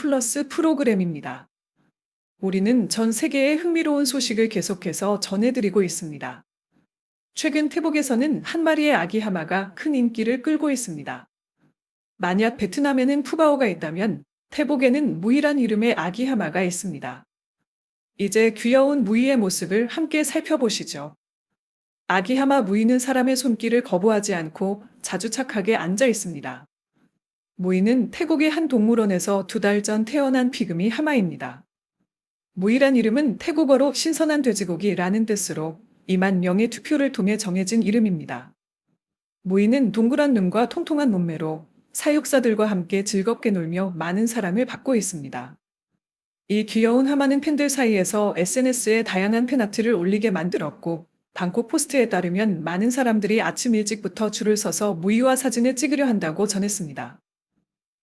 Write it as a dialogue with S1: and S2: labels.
S1: 플러스 프로그램입니다. 우리는 전 세계의 흥미로운 소식을 계속해서 전해드리고 있습니다. 최근 태국에서는 한 마리의 아기 하마가 큰 인기를 끌고 있습니다. 만약 베트남에는 푸바오가 있다면 태국에는 무이란 이름의 아기 하마가 있습니다. 이제 귀여운 무이의 모습을 함께 살펴보시죠. 아기 하마 무이는 사람의 손길을 거부하지 않고 자주 착하게 앉아 있습니다. 무이는 태국의 한 동물원에서 두 달 전 태어난 피그미 하마입니다. 무이란 이름은 태국어로 신선한 돼지고기라는 뜻으로 2만 명의 투표를 통해 정해진 이름입니다. 무이는 동그란 눈과 통통한 몸매로 사육사들과 함께 즐겁게 놀며 많은 사랑을 받고 있습니다. 이 귀여운 하마는 팬들 사이에서 SNS에 다양한 팬아트를 올리게 만들었고, 방콕 포스트에 따르면 많은 사람들이 아침 일찍부터 줄을 서서 무이와 사진을 찍으려 한다고 전했습니다.